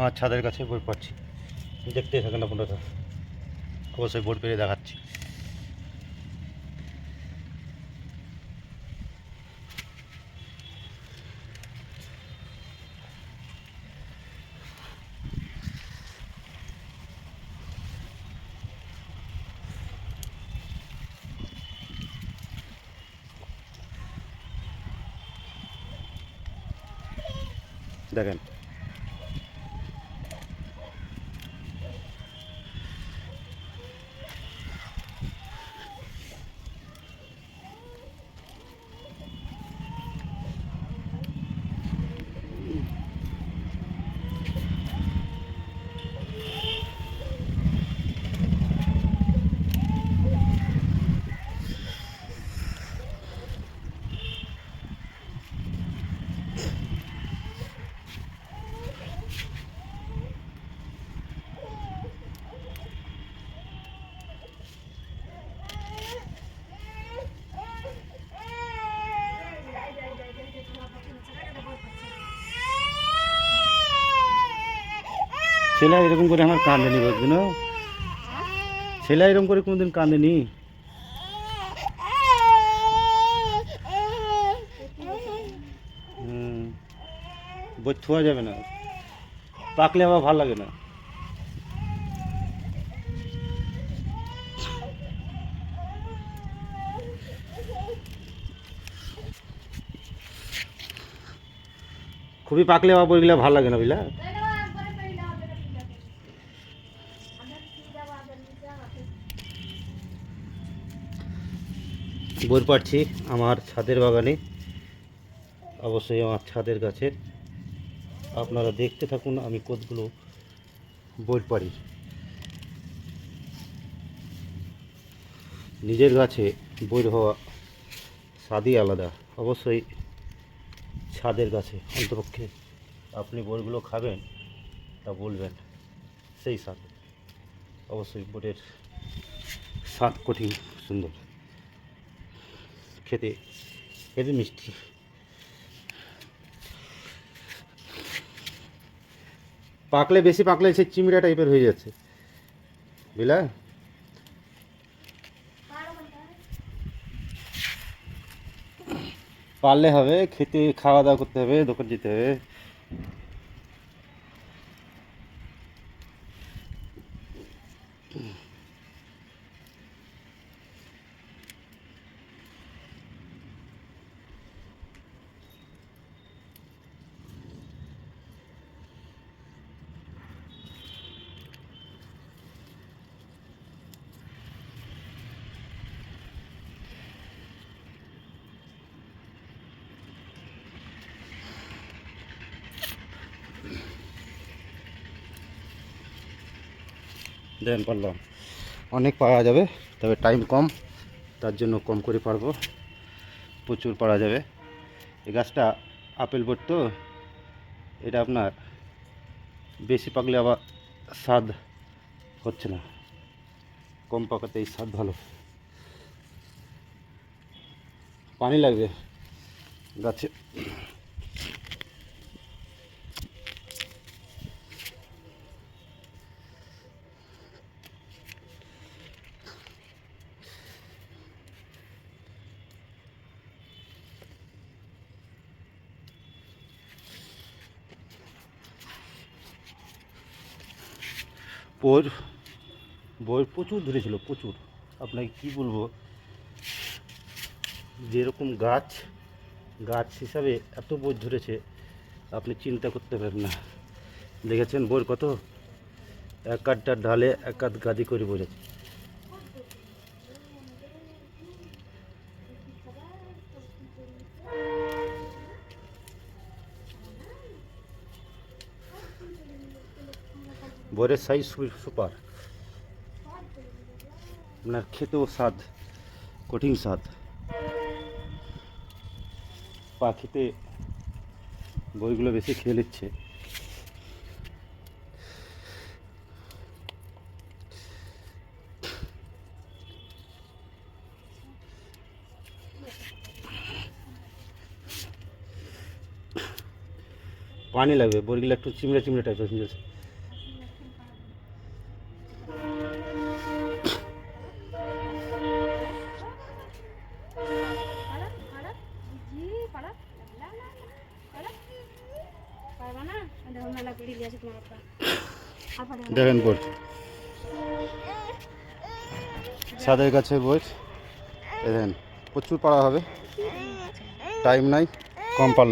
আমার ছাদের কাছে বই পড়ছি। দেখতেই থাকেন আপনারা অবশ্যই বোর্ড পেরে দেখাচ্ছি। দেখেন। ছেলে এরকম করে আমার বুঝলি না? ছেলে এরকম করে কোনোদিন হুম, বই থোয়া যাবে না। পাকলে আবার ভালো লাগে না। খুবই পাকলে আবার বইগুলো ভালো লাগে না বুঝলা? বই পাচ্ছি আমার ছাদের বাগানে। অবশ্যই আমার ছাদের গাছের আপনারা দেখতে থাকুন, আমি কতগুলো বই পারি নিজের গাছে বই হওয়া স্বাদই আলাদা। অবশ্যই ছাদের গাছে, অন্তপক্ষে আপনি বইগুলো খাবেন, তা বলবেন, সেই স্বাদ। অবশ্যই বোটের স্বাদ কঠিন, সুন্দর। খেতে খেতে মিষ্টি। পাকলে, বেশি পাকলে সে চিমড়া টাইপের হয়ে যাচ্ছে। বুঝলা পারলে হবে, খেতে খাওয়া দাওয়া করতে হবে, দোকান যেতে হবে। দেন পারলাম অনেক পাওয়া যাবে, তবে টাইম কম, তার জন্য কম করে পারব। প্রচুর পারা যাবে। এই গাছটা আপেল বোট তো, এটা আপনার বেশি পাকলে আবার স্বাদ হচ্ছে না। কম পাকাতে এই স্বাদ ভালো। পানি লাগবে গাছে। বইয়ের বই প্রচুর ধরেছিল, প্রচুর। আপনাকে কি বলব? যেরকম গাছ গাছ হিসাবে এত বই ধরেছে, আপনি চিন্তা করতে পারেন না। দেখেছেন বই কত? এক আধটা ডালে এক আধ গাদি করে বোঝাচ্ছে বরের সাইজ সুপার। আপনার খেতেও স্বাদ, কঠিন স্বাদ। পাখিতে বইগুলো বেশি খেয়ে নিচ্ছে। পানি লাগবে, বইগুলো একটু চিমড়ে চিমড়ে টাইপের দেখেন বোর্ড সাদের কাছে বোর্ড দেখেন প্রচুর পাড়া হবে। টাইম নাই কম পারল